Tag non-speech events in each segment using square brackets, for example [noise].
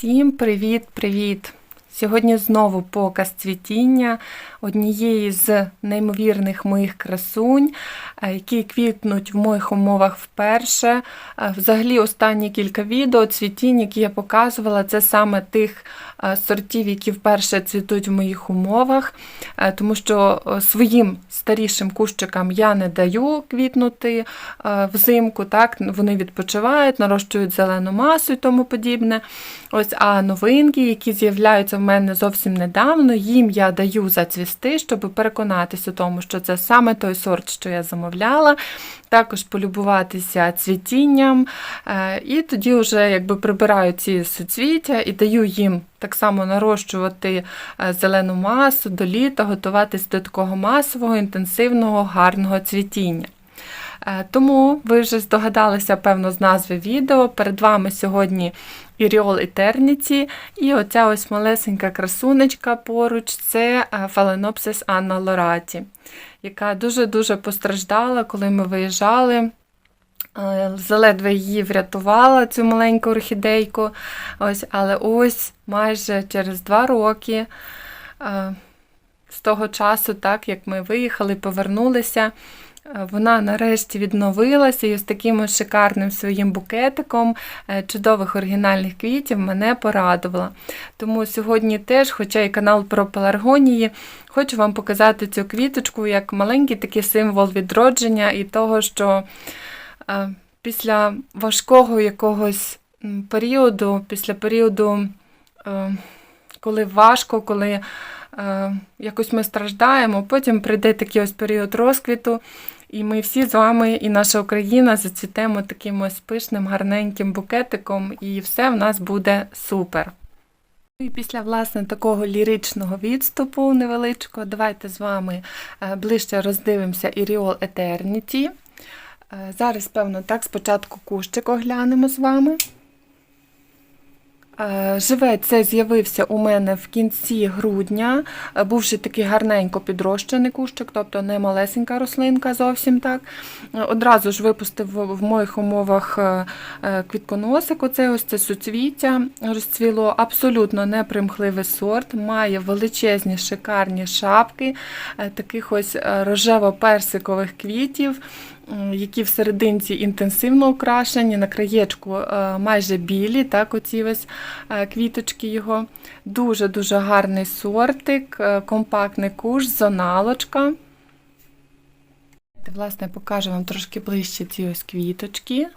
Всім привіт-привіт! Сьогодні знову показ цвітіння однієї з неймовірних моїх красунь, е, які квітнуть в моїх умовах вперше. Е, Взагалі, останні кілька відео цвітінь, які я показувала, це саме тих е, сортів, які вперше цвітуть в моїх умовах, тому що своїм старішим кущикам я не даю квітнути взимку, так? вони відпочивають, нарощують зелену масу і тому подібне. Ось, а новинки, які з'являються в мене зовсім недавно, їм я даю зацвісти, щоб переконатися у тому, що це саме той сорт, що я замовляла. Також полюбуватися цвітінням. Е, І тоді вже якби прибираю ці суцвіття і даю їм так само нарощувати е, зелену масу до літа, готуватись до такого масового, інтенсивного, гарного цвітіння. Е, Тому ви вже здогадалися, певно, з назви відео. Перед вами сьогодні Іріол Eternity і оця ось малесенька красунечка поруч це е, Phalaenopsis Anna Lorati, яка дуже-дуже постраждала, коли ми виїжджали. Е, Заледве її врятувала, цю маленьку орхідейку. Ось, але ось майже через два роки е, з того часу, так як ми виїхали, повернулися. Е, Вона нарешті відновилася і з таким шикарним своїм букетиком е, чудових оригінальних квітів мене порадувала. Тому сьогодні теж, хоча і канал про пеларгонії, хочу вам показати цю квіточку як маленький такий символ відродження і того, що е, після важкого якогось періоду, після періоду, коли важко, коли якось ми страждаємо, потім прийде такий ось період розквіту, і ми всі з вами, і наша Україна зацвітемо таким ось пишним, гарненьким букетиком, і все в нас буде супер. Ну І після власне такого ліричного відступу невеличкого, давайте з вами е, ближче роздивимося Іріол Eternity. Е, Зараз, певно, так, спочатку кущик оглянемо з вами. Е, Живець це з'явився у мене в кінці грудня, Е, був ще такий гарненько підрощений кущик, тобто не малесенька рослинка зовсім так. Е, Одразу ж випустив в моїх умовах квітконосик, оце ось це суцвіття розцвіло, абсолютно непримхливий сорт, має величезні шикарні шапки, таких ось рожево-персикових квітів які в серединці інтенсивно окрашені, на краєчку е, майже білі, так, оці ось е, квіточки його. Дуже-дуже гарний сортик, е, компактний куш, зоналочка. Власне, покажу вам трошки ближче ці ось квіточки.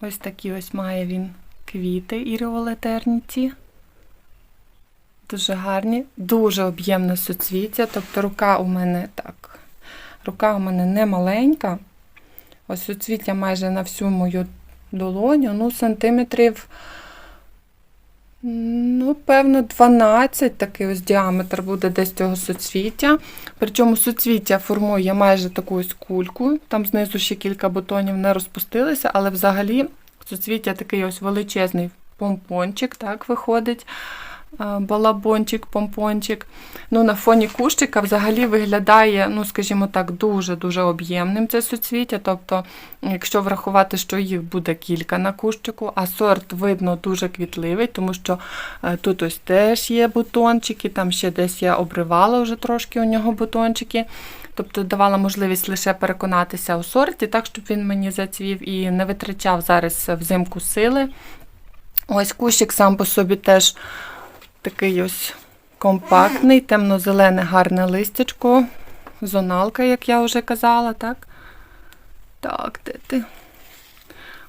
Ось такі ось має він квіти Іріол Eternity. Дуже гарні, дуже об'ємне суцвіття, тобто рука у мене так. Рука у мене не маленька. Ось суцвіття майже на всю мою долоню, ну, сантиметрів, ну, певно, 12 такий ось діаметр буде десь цього суцвіття. Причому суцвіття формує майже таку ось кульку. Там знизу ще кілька бутонів не розпустилися, але взагалі суцвіття такий ось величезний помпончик, так, виходить. Е, Балабончик, помпончик. Ну, на фоні кущика взагалі виглядає, ну, скажімо так, дуже-дуже об'ємним це суцвіття. Тобто, якщо врахувати, що їх буде кілька на кущику, а сорт видно дуже квітливий, тому що е, тут ось теж є бутончики, там ще десь я обривала вже трошки у нього бутончики. Тобто давала можливість лише переконатися у сорті, так, щоб він мені зацвів і не витрачав зараз взимку сили. Ось кущик сам по собі теж такий ось компактний, темно-зелене гарне листячко, зоналка, як я вже казала, так? Так, де ти?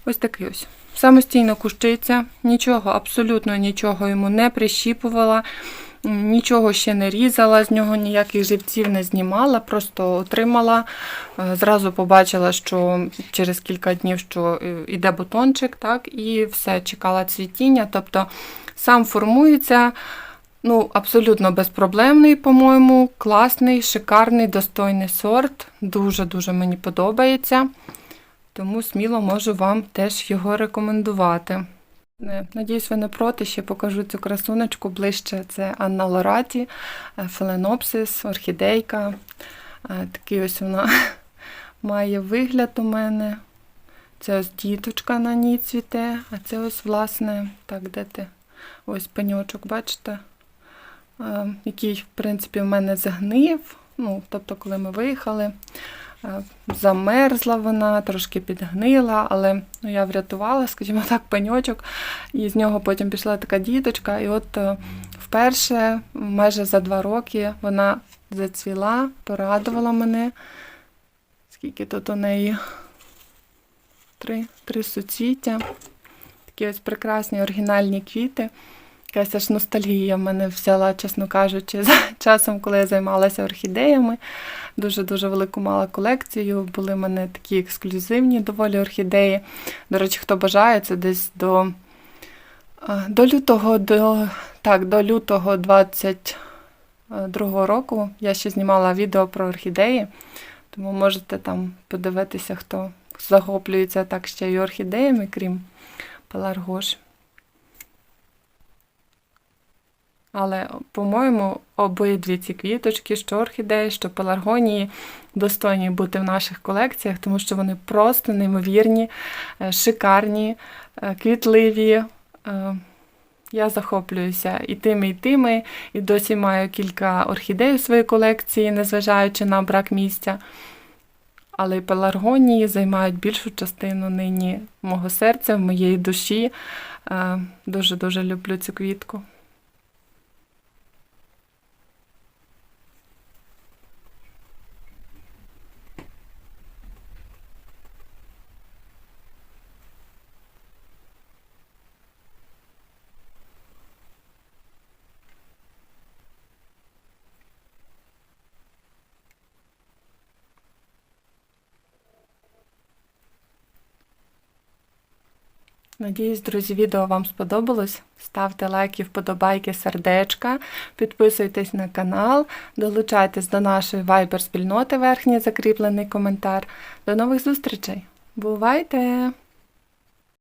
Ось такий ось. Самостійно кущиця, нічого, абсолютно нічого йому не прищіпувала, нічого ще не різала, з нього ніяких живців не знімала, просто отримала. Е, Зразу побачила, що через кілька днів що е, іде бутончик, так, і все, чекала цвітіння. Тобто сам формується. Ну, абсолютно безпроблемний, по-моєму, класний, шикарний, достойний сорт. Дуже-дуже мені подобається. Тому сміло можу вам теж його рекомендувати. Е, Надіюсь, ви не проти, ще покажу цю красуночку ближче. Це Анна Лораті, е, фаленопсис, орхідейка. Е, Такий ось вона [laughs] має вигляд у мене. Це ось діточка на ній цвіте, а це ось, власне, так, де ти? Ось пеньочок, бачите? Е, який, в принципі, в мене загнив. Ну, тобто, коли ми виїхали, е, замерзла вона, трошки підгнила, але ну, я врятувала, скажімо так, пеньочок, і з нього потім пішла така діточка. І от е, вперше, майже за два роки, вона зацвіла, порадувала мене. Скільки тут у неї? Три, три суцвіття. Такі ось прекрасні оригінальні квіти. Якась аж ностальгія мене взяла, чесно кажучи, [laughs] за часом, коли я займалася орхідеями. Дуже-дуже велику мала колекцію. Були в мене такі ексклюзивні доволі орхідеї. До речі, хто бажає, це десь до, до лютого, до, так, до лютого 22 року я ще знімала відео про орхідеї, тому можете там подивитися, хто захоплюється так ще й орхідеями, крім пеларгош. Але, по-моєму, обидві ці квіточки, що орхідеї, що пеларгонії, достойні бути в наших колекціях, тому що вони просто неймовірні, е, шикарні, е, квітливі. Е, Я захоплююся і тими, і тими, і досі маю кілька орхідей у своїй колекції, незважаючи на брак місця. Але й пеларгонії займають більшу частину нині мого серця, моєї душі. Е, Дуже-дуже люблю цю квітку. Надіюсь, друзі, відео вам сподобалось. Ставте лайки, вподобайки, сердечка, підписуйтесь на канал, долучайтесь до нашої Viber спільноти верхній закріплений коментар. До нових зустрічей! Бувайте!